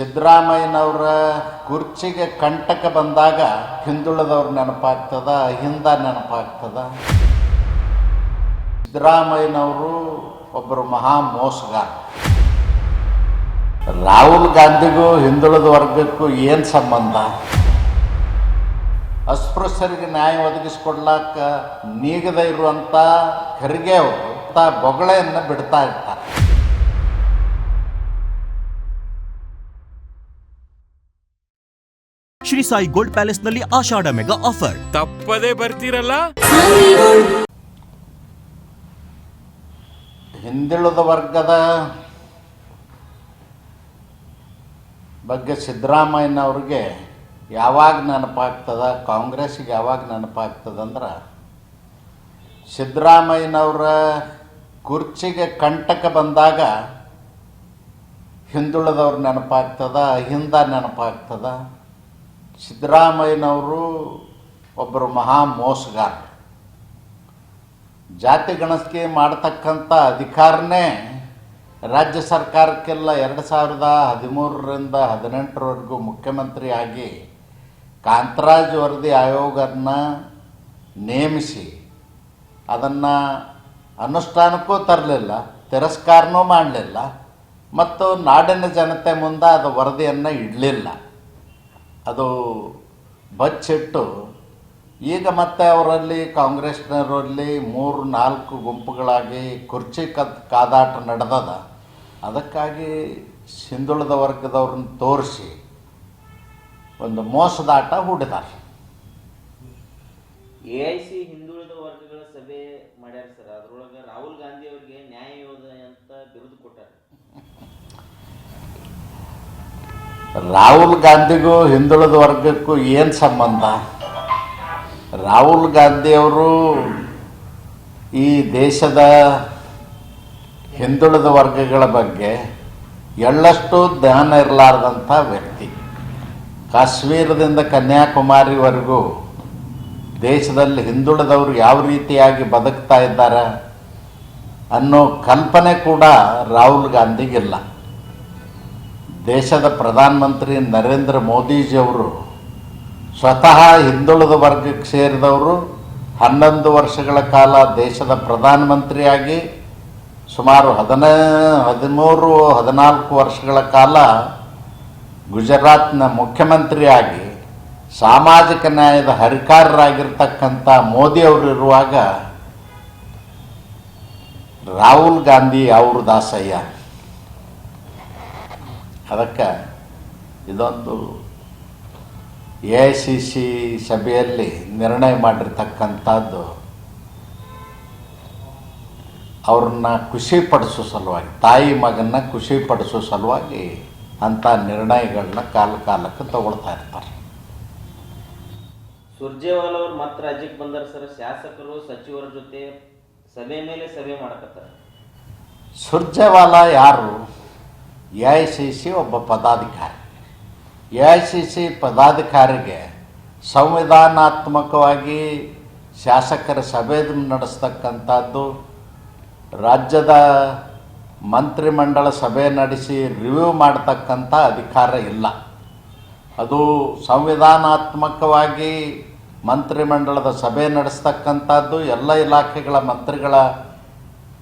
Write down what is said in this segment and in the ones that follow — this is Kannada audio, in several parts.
ಸಿದ್ದರಾಮಯ್ಯನವರ ಕುರ್ಚಿಗೆ ಕಂಟಕ ಬಂದಾಗ ಹಿಂದುಳಿದವ್ರು ನೆನಪಾಗ್ತದ, ಹಿಂದ ನೆನಪಾಗ್ತದ? ಸಿದ್ದರಾಮಯ್ಯನವರು ಒಬ್ಬರು ಮಹಾ ಮೋಸಗಾರ. ರಾಹುಲ್ ಗಾಂಧಿಗೂ ಹಿಂದುಳಿದ ವರ್ಗಕ್ಕೂ ಏನು ಸಂಬಂಧ? ಅಸ್ಪೃಶ್ಯರಿಗೆ ನ್ಯಾಯ ಒದಗಿಸ್ಕೊಡ್ಲಾಕ ನೀಗದ ಇರುವಂಥ ಖರ್ಗೆ ಅವರು ಬೊಗಳೆಯನ್ನು ಬಿಡ್ತಾ ಇರ್ತಾರೆ. ಶ್ರೀ ಸಾಯಿ ಗೋಲ್ಡ್ ಪ್ಯಾಲೇಸ್ನಲ್ಲಿ ಆಷಾಢ ಮೆಗಾ ಆಫರ್ ತಪ್ಪದೇ ಬರ್ತೀರಲ್ಲ? ಹಿಂದುಳಿದ ವರ್ಗದ ಬಗ್ಗೆ ಸಿದ್ದರಾಮಯ್ಯನವ್ರಿಗೆ ಯಾವಾಗ ನೆನಪಾಗ್ತದ ಕಾಂಗ್ರೆಸ್ಸಿಗೆ ಯಾವಾಗ ನೆನಪಾಗ್ತದಂದ್ರೆ ಸಿದ್ದರಾಮಯ್ಯನವರ ಕುರ್ಚಿಗೆ ಕಂಟಕ ಬಂದಾಗ ಹಿಂದುಳಿದವ್ರ ನೆನಪಾಗ್ತದ ಹಿಂದ ನೆನಪಾಗ್ತದ. ಸಿದ್ದರಾಮಯ್ಯನವರು ಒಬ್ಬರು ಮಹಾ ಮೋಸಗಾರ. ಜಾತಿ ಗಣಸ್ಕೆ ಮಾಡತಕ್ಕಂಥ ಅಧಿಕಾರನೇ ರಾಜ್ಯ ಸರ್ಕಾರಕ್ಕೆಲ್ಲ ಎರಡು ಸಾವಿರದ ಹದಿಮೂರರಿಂದ ಹದಿನೆಂಟರವರೆಗೂ ಮುಖ್ಯಮಂತ್ರಿ ಆಗಿ ಕಾಂತರಾಜ್ ವರದಿ ಆಯೋಗನ ನೇಮಿಸಿ ಅದನ್ನು ಅನುಷ್ಠಾನಕ್ಕೂ ತರಲಿಲ್ಲ, ತಿರಸ್ಕಾರನೂ ಮಾಡಲಿಲ್ಲ, ಮತ್ತು ನಾಡಿನ ಜನತೆ ಮುಂದೆ ಅದು ವರದಿಯನ್ನು ಇಡಲಿಲ್ಲ. ಅದು ಬಚ್ಚಿಟ್ಟು ಈಗ ಮತ್ತೆ ಅವರಲ್ಲಿ ಕಾಂಗ್ರೆಸ್ನವರಲ್ಲಿ ಮೂರು ನಾಲ್ಕು ಗುಂಪುಗಳಾಗಿ ಕುರ್ಚಿ ಕತ್ ಕಾದಾಟ ನಡೆದದ. ಅದಕ್ಕಾಗಿ ಸಿಂಧುಳದ ವರ್ಗದವ್ರನ್ನ ತೋರಿಸಿ ಒಂದು ಮೋಸದಾಟ ಹೂಡಿದ್ದಾರೆ ಎ ಐ ಸಿ ಹಿಂದುಳಿದ ವರ್ಗಗಳ ಸಭೆ ಮಾಡ್ಯಾರ ಸರ್. ಅದರೊಳಗೆ ರಾಹುಲ್ ಗಾಂಧಿ ಅವರಿಗೆ ನ್ಯಾಯ ರಾಹುಲ್ ಗಾಂಧಿಗೂ ಹಿಂದುಳಿದ ವರ್ಗಕ್ಕೂ ಏನು ಸಂಬಂಧ? ರಾಹುಲ್ ಗಾಂಧಿಯವರು ಈ ದೇಶದ ಹಿಂದುಳಿದ ವರ್ಗಗಳ ಬಗ್ಗೆ ಎಳ್ಳಷ್ಟು ಜ್ಞಾನ ಇರಲಾರ್ದಂಥ ವ್ಯಕ್ತಿ. ಕಾಶ್ಮೀರದಿಂದ ಕನ್ಯಾಕುಮಾರಿವರೆಗೂ ದೇಶದಲ್ಲಿ ಹಿಂದುಳಿದವರು ಯಾವ ರೀತಿಯಾಗಿ ಬದುಕ್ತಾ ಇದ್ದಾರೆ ಅನ್ನೋ ಕಲ್ಪನೆ ಕೂಡ ರಾಹುಲ್ ಗಾಂಧಿಗಿಲ್ಲ. ದೇಶದ ಪ್ರಧಾನಮಂತ್ರಿ ನರೇಂದ್ರ ಮೋದಿಜಿಯವರು ಸ್ವತಃ ಹಿಂದುಳಿದ ವರ್ಗಕ್ಕೆ ಸೇರಿದವರು ಹನ್ನೊಂದು ವರ್ಷಗಳ ಕಾಲ ದೇಶದ ಪ್ರಧಾನಮಂತ್ರಿಯಾಗಿ ಸುಮಾರು ಹದಿನ, ಹದಿಮೂರು, ಹದಿನಾಲ್ಕು ವರ್ಷಗಳ ಕಾಲ ಗುಜರಾತ್ನ ಮುಖ್ಯಮಂತ್ರಿಯಾಗಿ ಸಾಮಾಜಿಕ ನ್ಯಾಯದ ಹರಿಕಾರರಾಗಿರ್ತಕ್ಕಂಥ ಮೋದಿಯವರು ಇರುವಾಗ ರಾಹುಲ್ ಗಾಂಧಿ ಅವರು ದಾಸಯ್ಯ ಅದಕ್ಕೆ ಇದೊಂದು ಎ ಐ ಸಿ ಸಿ ಸಭೆಯಲ್ಲಿ ನಿರ್ಣಯ ಮಾಡಿರ್ತಕ್ಕಂಥದ್ದು ಅವ್ರನ್ನ ಖುಷಿಪಡಿಸೋ ಸಲುವಾಗಿ ತಾಯಿ ಮಗನ್ನ ಖುಷಿಪಡಿಸೋ ಸಲುವಾಗಿ ಅಂಥ ನಿರ್ಣಯಗಳನ್ನ ಕಾಲ ಕಾಲಕ್ಕೆ ತಗೊಳ್ತಾ ಇರ್ತಾರೆ. ಸುರ್ಜೇವಾಲ್ ಅವರು ಮತ್ತೆ ರಾಜ್ಯಕ್ಕೆ ಬಂದಾರ ಸರ್ ಶಾಸಕರು ಸಚಿವರ ಜೊತೆ ಸಭೆ ಮೇಲೆ ಸಭೆ ಮಾಡ್ಕತ್ತಾರೆ. ಸುರ್ಜೇವಾಲ ಯಾರು? ಎ ಐ ಸಿ ಸಿ ಒಬ್ಬ ಪದಾಧಿಕಾರಿ. ಎ ಐ ಸಿ ಸಿ ಪದಾಧಿಕಾರಿಗೆ ಸಂವಿಧಾನಾತ್ಮಕವಾಗಿ ಶಾಸಕರ ಸಭೆ ನಡೆಸ್ತಕ್ಕಂಥದ್ದು ರಾಜ್ಯದ ಮಂತ್ರಿಮಂಡಲ ಸಭೆ ನಡೆಸಿ ರಿವ್ಯೂ ಮಾಡತಕ್ಕಂಥ ಅಧಿಕಾರ ಇಲ್ಲ. ಅದು ಸಂವಿಧಾನಾತ್ಮಕವಾಗಿ ಮಂತ್ರಿಮಂಡಲದ ಸಭೆ ನಡೆಸ್ತಕ್ಕಂಥದ್ದು ಎಲ್ಲ ಇಲಾಖೆಗಳ ಮಂತ್ರಿಗಳ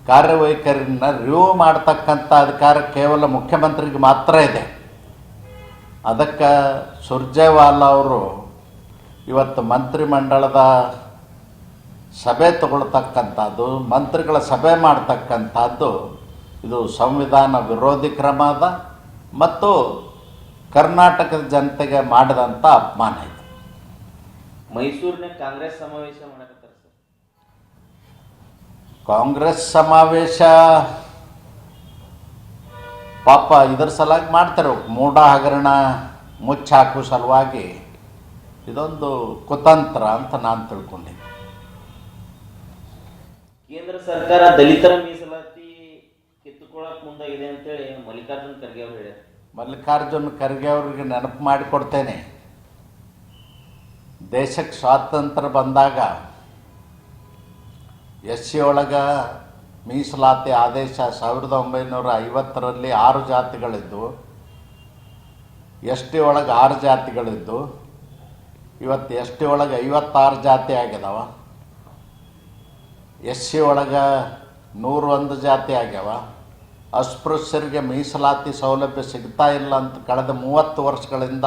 ಕಾರ್ಯವೈಖರಿನ ರಿವ್ಯೂ ಮಾಡ್ತಕ್ಕಂಥ ಅಧಿಕಾರ ಕೇವಲ ಮುಖ್ಯಮಂತ್ರಿಗೆ ಮಾತ್ರ ಇದೆ. ಅದಕ್ಕೆ ಸುರ್ಜೇವಾಲ ಅವರು ಇವತ್ತು ಮಂತ್ರಿಮಂಡಲದ ಸಭೆ ತಗೊಳ್ತಕ್ಕಂಥದ್ದು, ಮಂತ್ರಿಗಳ ಸಭೆ ಮಾಡ್ತಕ್ಕಂಥದ್ದು, ಇದು ಸಂವಿಧಾನ ವಿರೋಧಿ ಕ್ರಮ ಅದ ಮತ್ತು ಕರ್ನಾಟಕದ ಜನತೆಗೆ ಮಾಡಿದಂಥ ಅಪಮಾನ ಇದೆ. ಮೈಸೂರಿನ ಕಾಂಗ್ರೆಸ್ ಸಮಾವೇಶ ಕಾಂಗ್ರೆಸ್ ಸಮಾವೇಶ. ಪಾಪ ಇದರ ಸಲುವಾಗಿ ಮಾಡ್ತಾರೆ ಮೂಢ ಹಗರಣ ಮುಚ್ಚಾಕೋ ಸಲುವಾಗಿ. ಇದೊಂದು ಕುತಂತ್ರ ಅಂತ ನಾನು ತಿಳ್ಕೊಂಡಿದ್ದೆ. ಕೇಂದ್ರ ಸರ್ಕಾರ ದಲಿತರ ಮೀಸಲಾತಿ ಕಿತ್ತುಕೊಳ್ಳಕ್ ಮುಂದಾಗಿದೆ ಅಂತೇಳಿ ಮಲ್ಲಿಕಾರ್ಜುನ್ ಖರ್ಗೆ ಅವರು ಹೇಳಿದ್ದಾರೆ ಮಲ್ಲಿಕಾರ್ಜುನ್ ಖರ್ಗೆ ಅವರಿಗೆ ನೆನಪು ಮಾಡಿಕೊಡ್ತೇನೆ ದೇಶಕ್ಕೆ ಸ್ವಾತಂತ್ರ್ಯ ಬಂದಾಗ ಎಸ್ ಸಿ ಒಳಗೆ ಮೀಸಲಾತಿ ಆದೇಶ ಸಾವಿರದ ಒಂಬೈನೂರ ಐವತ್ತರಲ್ಲಿ ಆರು ಜಾತಿಗಳಿದ್ದು ಎಸ್ ಟಿ ಒಳಗೆ ಆರು ಜಾತಿಗಳಿದ್ದು, ಇವತ್ತು ಎಸ್ ಟಿ ಒಳಗೆ ಐವತ್ತಾರು ಜಾತಿ ಆಗ್ಯದವ ಎಸ್ ಸಿ ಒಳಗೆ ನೂರೊಂದು ಜಾತಿ ಆಗ್ಯಾವ. ಅಸ್ಪೃಶ್ಯರಿಗೆ ಮೀಸಲಾತಿ ಸೌಲಭ್ಯ ಸಿಗ್ತಾ ಇಲ್ಲ ಅಂತ ಕಳೆದ ಮೂವತ್ತು ವರ್ಷಗಳಿಂದ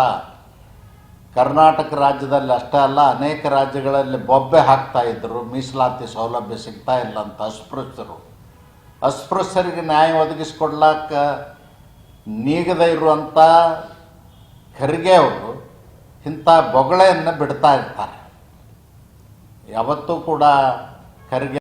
ಕರ್ನಾಟಕ ರಾಜ್ಯದಲ್ಲಿ ಅಷ್ಟೇ ಅಲ್ಲ, ಅನೇಕ ರಾಜ್ಯಗಳಲ್ಲಿ ಬೊಬ್ಬೆ ಹಾಕ್ತಾ ಇದ್ದರು ಮೀಸಲಾತಿ ಸೌಲಭ್ಯ ಸಿಗ್ತಾ ಇಲ್ಲ ಅಂತ ಅಸ್ಪೃಶ್ಯರು. ಅಸ್ಪೃಶ್ಯರಿಗೆ ನ್ಯಾಯ ಒದಗಿಸ್ಕೊಡ್ಲಾಕ ನೀಗದೇ ಇರುವಂಥ ಖರ್ಗೆ ಅವರು ಇಂಥ ಬೊಗಳೆಯನ್ನು ಬಿಡ್ತಾ ಇರ್ತಾರೆ. ಯಾವತ್ತೂ ಕೂಡ ಖರ್ಗೆ